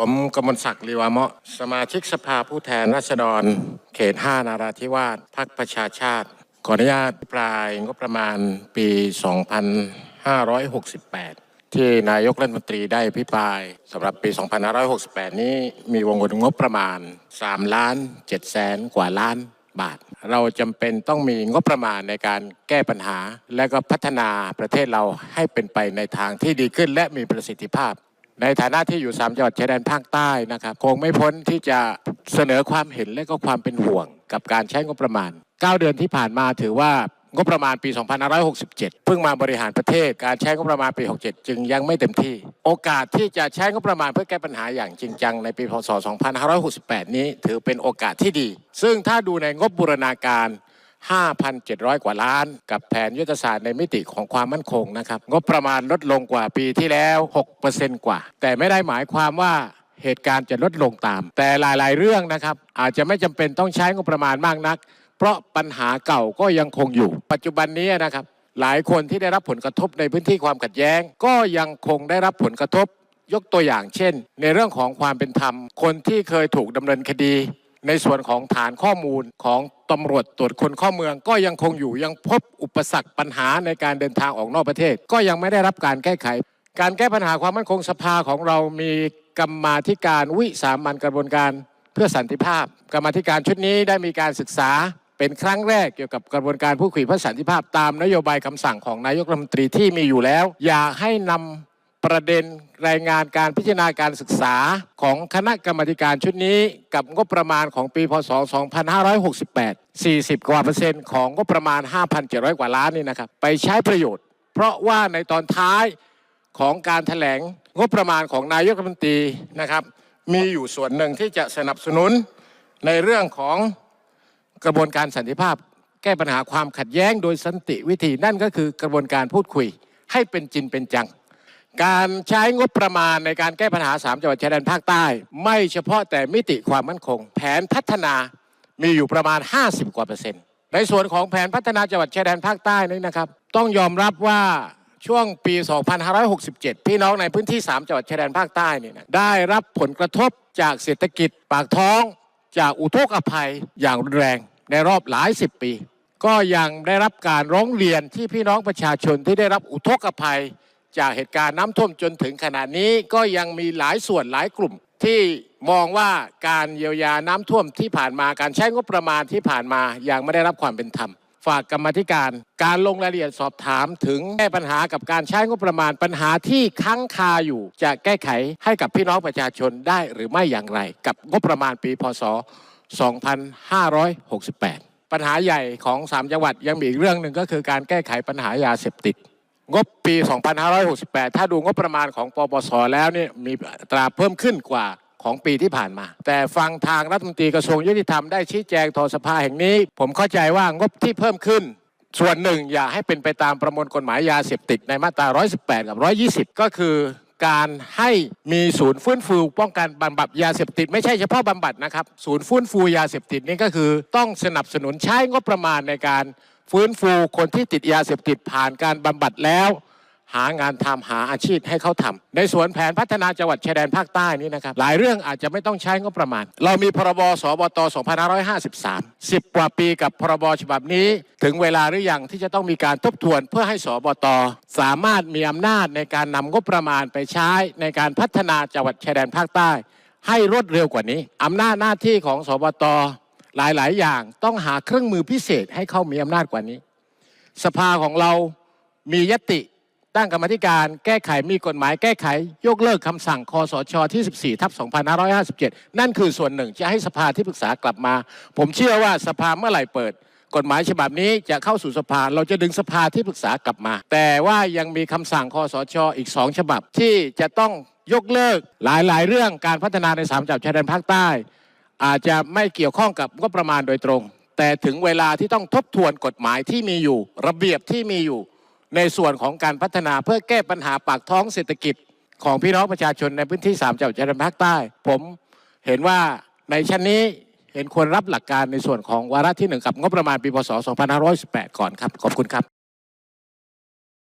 ผมกมลศักดิ์ลีวามะสมาชิกสภาผู้แทนราษฎร เขต 5 นาราธิวาสพักประชาชาติ ขออนุญาตอภิปรายงบประมาณปี 2568 ที่นายกรัฐมนตรีได้อภิปรายสำหรับปี 2568 นี้มีวงเงินงบประมาณ 3 ล้าน7แสนกว่าล้านบาท เราจำเป็นต้องมีงบประมาณในการแก้ปัญหา และก็พัฒนาประเทศเราให้เป็นไปในทางที่ดีขึ้นและมีประสิทธิภาพ ในฐานะที่อยู่สามจังหวัดชายแดนภาคใต้นะครับคงไม่พ้นที่จะเสนอความเห็นและก็ความเป็นห่วงกับการใช้งบประมาณ 9 เดือนที่ผ่านมาถือว่างบประมาณปี 2567 เพิ่งมาบริหารประเทศ การใช้งบประมาณปี 67 จึงยังไม่เต็มที่ โอกาสที่จะใช้งบประมาณเพื่อแก้ปัญหาอย่างจริงจังในปี พศ 2568 นี้ถือเป็นโอกาสที่ดี ซึ่งถ้าดูในงบบูรณาการ 5,700 กว่าล้าน กับแผนยุทธศาสตร์ในมิติของความมั่นคงนะครับ งบประมาณลดลงกว่าปีที่แล้ว 6%กว่า แต่ไม่ได้หมายความว่าเหตุการณ์จะลดลงตาม แต่หลาย ๆ เรื่องนะครับ อาจจะไม่จำเป็นต้องใช้งบประมาณมากนัก เพราะปัญหาเก่าก็ยังคงอยู่ ปัจจุบันนี้นะครับ หลายคนที่ได้รับผลกระทบในพื้นที่ความขัดแย้ง ก็ยังคงได้รับผลกระทบ ยกตัวอย่างเช่น ในเรื่องของความเป็นธรรม คนที่เคยถูกดำเนินคดี ในส่วนของฐานข้อมูลของตำรวจตรวจคนเข้าเมืองก็ยังคงอยู่ยังพบอุปสรรคปัญหาในการเดินทางออกนอกประเทศ ก็ยังไม่ได้รับการแก้ไข การแก้ปัญหาความมั่นคงสภาของเรามีกรรมาธิการวิสามันกระบวนการเพื่อสันติภาพ กรรมาธิการชุดนี้ได้มีการศึกษาเป็นครั้งแรกเกี่ยวกับกระบวนการพูดคุยเพื่อสันติภาพตามนโยบายคำสั่งของนายกรัฐมนตรีที่มีอยู่แล้ว อย่าให้นำ ประเด็นรายงานการพิจารณาการศึกษาของคณะกรรมการชุดนี้กับงบประมาณของปีพศ 2568 40 กว่าเปอร์เซ็นต์ของงบประมาณ 5,700 กว่าล้านนี่นะครับไปใช้ประโยชน์ เพราะว่าในตอนท้ายของการแถลงงบประมาณของนายกรัฐมนตรีนะครับ มีอยู่ส่วนหนึ่งที่จะสนับสนุนในเรื่องของกระบวนการสันติภาพ แก้ปัญหาความขัดแย้งโดยสันติวิธีนั่นก็คือกระบวนการพูดคุยให้เป็นจริงเป็นจัง การใช้งบประมาณในการแก้ปัญหาสามจังหวัดชายแดนภาคใต้ ไม่เฉพาะแต่มิติความมั่นคง แผนพัฒนามีอยู่ประมาณ 50 กว่าเปอร์เซ็นต์ ในส่วนของแผนพัฒนาจังหวัดชายแดนภาคใต้นี้นะครับ ต้องยอมรับว่าช่วงปี 2567 พี่น้องในพื้นที่ 3 จังหวัดชายแดนภาคใต้เนี่ยนะได้รับผลกระทบจากเศรษฐกิจปากท้องจากอุทกภัยอย่างรุนแรงในรอบหลายสิบปี ก็ยังได้รับการร้องเรียนที่พี่น้องประชาชนที่ได้รับอุทกภัย จากเหตุการณ์น้ำท่วมจนถึงขณะนี้ก็ยังมีหลายส่วนหลายกลุ่ม ที่มองว่าการเยียวยาน้ำท่วมที่ผ่านมาการใช้งบประมาณที่ผ่านมายังไม่ได้รับความเป็นธรรมฝากกรรมธิการ การลงรายละเอียดสอบถามถึงแก้ปัญหากับการใช้งบประมาณปัญหาที่ค้างคาอยู่ จะแก้ไขให้กับพี่น้องประชาชนได้หรือไม่อย่างไร กับงบประมาณปีพศ 2568 ปัญหาใหญ่ของ 3 จังหวัดยังมีอีกเรื่องหนึ่งก็คือการแก้ไขปัญหายาเสพติด งบปี 2568 ถ้าดูงบประมาณของปปสแล้วเนี่ยมีตราเพิ่มขึ้นกว่าของปีที่ผ่านมา แต่ฟังทางรัฐมนตรีกระทรวงยุติธรรมได้ชี้แจงต่อสภาแห่งนี้ ผมเข้าใจว่างบที่เพิ่มขึ้น ส่วนหนึ่งอย่าให้เป็นไปตามประมวลกฎหมายยาเสพติดในมาตรา 118 กับ 120 ก็คือการให้มีศูนย์ฟื้นฟูป้องกันบำบัดยาเสพติด ไม่ใช่เฉพาะบำบัดนะครับ ศูนย์ฟื้นฟูยาเสพติดนี่ก็คือต้องสนับสนุนใช้งบประมาณในการ ฟื้นฟูคนที่ติดยาเสพติดผ่านการบำบัดแล้ว หางานทำหาอาชีพให้เขาทำในส่วนแผนพัฒนาจังหวัดชายแดนภาคใต้นี้นะครับ หลายเรื่องอาจจะไม่ต้องใช้งบประมาณ เรามีพรบสบต2553 10 กว่าปีกับพรบฉบับนี้ ถึงเวลาหรือยังที่จะต้องมีการทบทวน เพื่อให้สบตสามารถมีอำนาจในการนำงบประมาณไปใช้ในการพัฒนาจังหวัดชายแดนภาคใต้ ให้รวดเร็วกว่านี้อำนาจหน้าที่ของสบต หลาย ๆ อย่างต้องหาเครื่องมือพิเศษให้เขามีอำนาจกว่านี้ สภาของเรามียติตั้งกรรมธิการแก้ไขมีกฎหมายแก้ไข ยกเลิกคำสั่งคอสชที่14ทับ2557 นั่นคือส่วนหนึ่งจะให้สภาที่ปรึกษากลับมา ผมเชื่อว่าสภาเมื่อไหร่เปิด กฎหมายฉบับนี้จะเข้าสู่สภาเราจะดึงสภาที่ปรึกษากลับมา แต่ว่ายังมีคำสั่งคอสชอีก2ฉบับที่จะต้องยกเลิกหลาย ๆ เรื่องการพัฒนาในสามจังหวัดชายแดนภาคใต้ อาจจะไม่เกี่ยวข้องกับงบประมาณโดยตรง แต่ถึงเวลาที่ต้องทบทวนกฎหมายที่มีอยู่ ระเบียบที่มีอยู่ ในส่วนของการพัฒนาเพื่อแก้ปัญหาปากท้องเศรษฐกิจ ของพี่น้องประชาชนในพื้นที่3จังหวัดชายแดนภาคใต้ ผมเห็นว่าในชั้นนี้เห็นควรรับหลักการในส่วนของวาระที่หนึ่งกับงบประมาณปีพศ 2518 ก่อนครับ ขอบคุณครับ